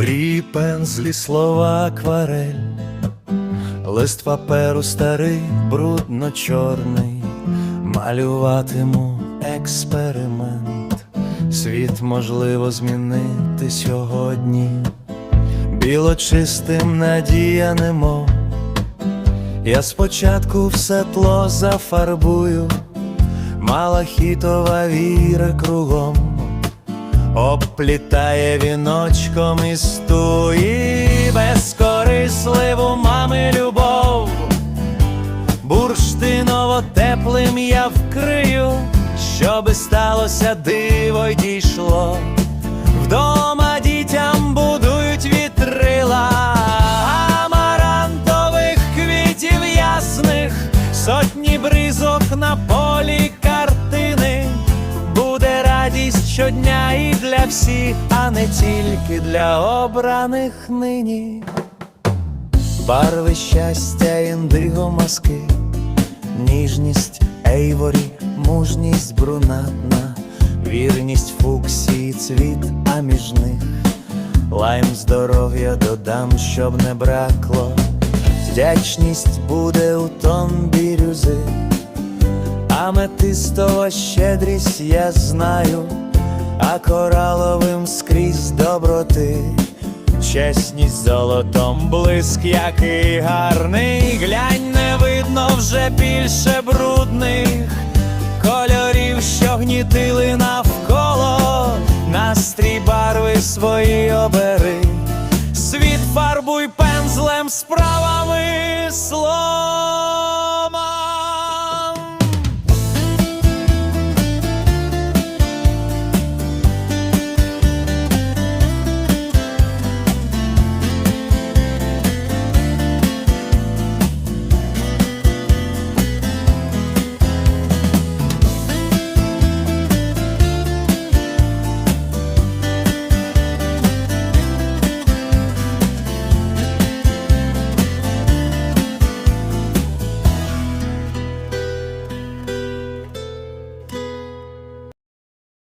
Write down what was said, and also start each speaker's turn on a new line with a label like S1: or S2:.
S1: Мрії пензлі, слова, акварель, лист паперу старий, брудно чорний, малюватиму експеримент, світ можливо змінити сьогодні, білочистим надія немов. Я спочатку все тло зафарбую, малахітова віра кругом обплітає віночком із туї безкорисливу мами любов, бурштиново теплим я вкрию, щоби сталося диво й дійшло. Вдома дітям будують вітрила, амарантових квітів ясних, сотні бризок на полі щодня і для всіх, а не тільки для обраних нині. Барви щастя, індиго маски, ніжність ейворі, мужність брунатна, вірність фуксії, цвіт, а між них лайм здоров'я додам, щоб не бракло. Вдячність буде у тон бірюзи. Аметистова щедрість я знаю, а кораловим скрізь доброти, чесність золотом блиск, який гарний, глянь, не видно вже більше брудних кольорів, що гнітили навколо, настрій барви свої обери, світ фарбуй пензлем справами слов.